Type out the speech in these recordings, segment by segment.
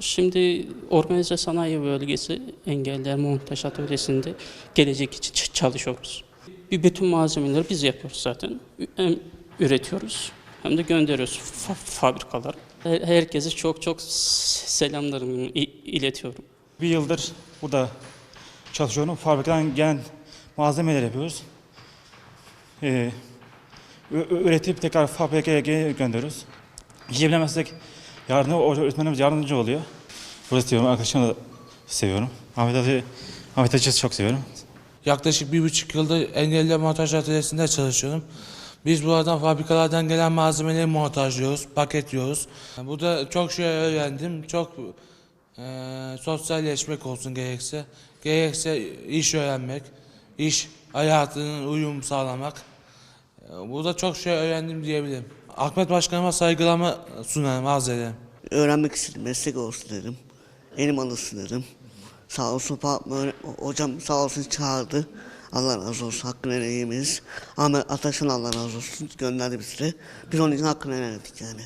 Şimdi organize sanayi bölgesi engeller montaj atölyesinde gelecek için çalışıyoruz. Bir bütün malzemeleri biz yapıyoruz zaten. Hem üretiyoruz hem de gönderiyoruz fa- fabrikalara. Her- Herkese çok çok selamlarımı iletiyorum. Bir yıldır burada çalışıyorum. Fabrikadan gelen malzemeler yapıyoruz. Ee, üretip tekrar fabrikaya gönderiyoruz. Yiyebilemezsek yardım, öğretmenimiz yardımcı oluyor. Burada seviyorum, arkadaşımı da seviyorum. Ahmet Hacı, Ahmet Hacı'yı çok seviyorum. Yaklaşık bir buçuk yıldır engelli montaj atölyesinde çalışıyorum. Biz buradan fabrikalardan gelen malzemeleri montajlıyoruz, paketliyoruz. Burada çok şey öğrendim. Çok eee sosyalleşmek olsun gerekse. Gerekse iş öğrenmek, iş hayatının uyum sağlamak. Eee, Burada çok şey öğrendim diyebilirim. Ahmet Başkanıma saygılarımı sunarım, arz ederim. öğrenmek istedim, meslek olsun dedim. Elim alışsın dedim. Sağ olsun Fatma hocam sağ olsun çağırdı. Allah razı olsun hakkını helal. Ahmet Ataş'ın Allah razı olsun gönderdi bizi. Biz onun için hakkını helal yani.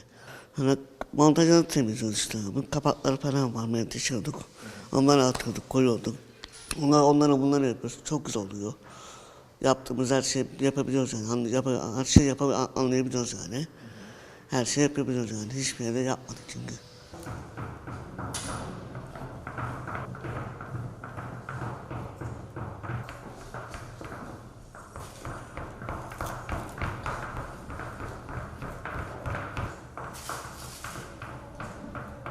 Hani montajını temizliyoruz işte. Bu kapakları falan var menteşiyorduk. Onları atıyorduk, koyuyorduk. Onlar, onları bunları yapıyoruz. Çok güzel oluyor. Yaptığımız her şeyi yapabiliyoruz yani. Yap- her şeyi yapab- anlayabiliyoruz yani. Her şeyi yapabiliyoruz yani. Hiçbir yerde yapmadık çünkü.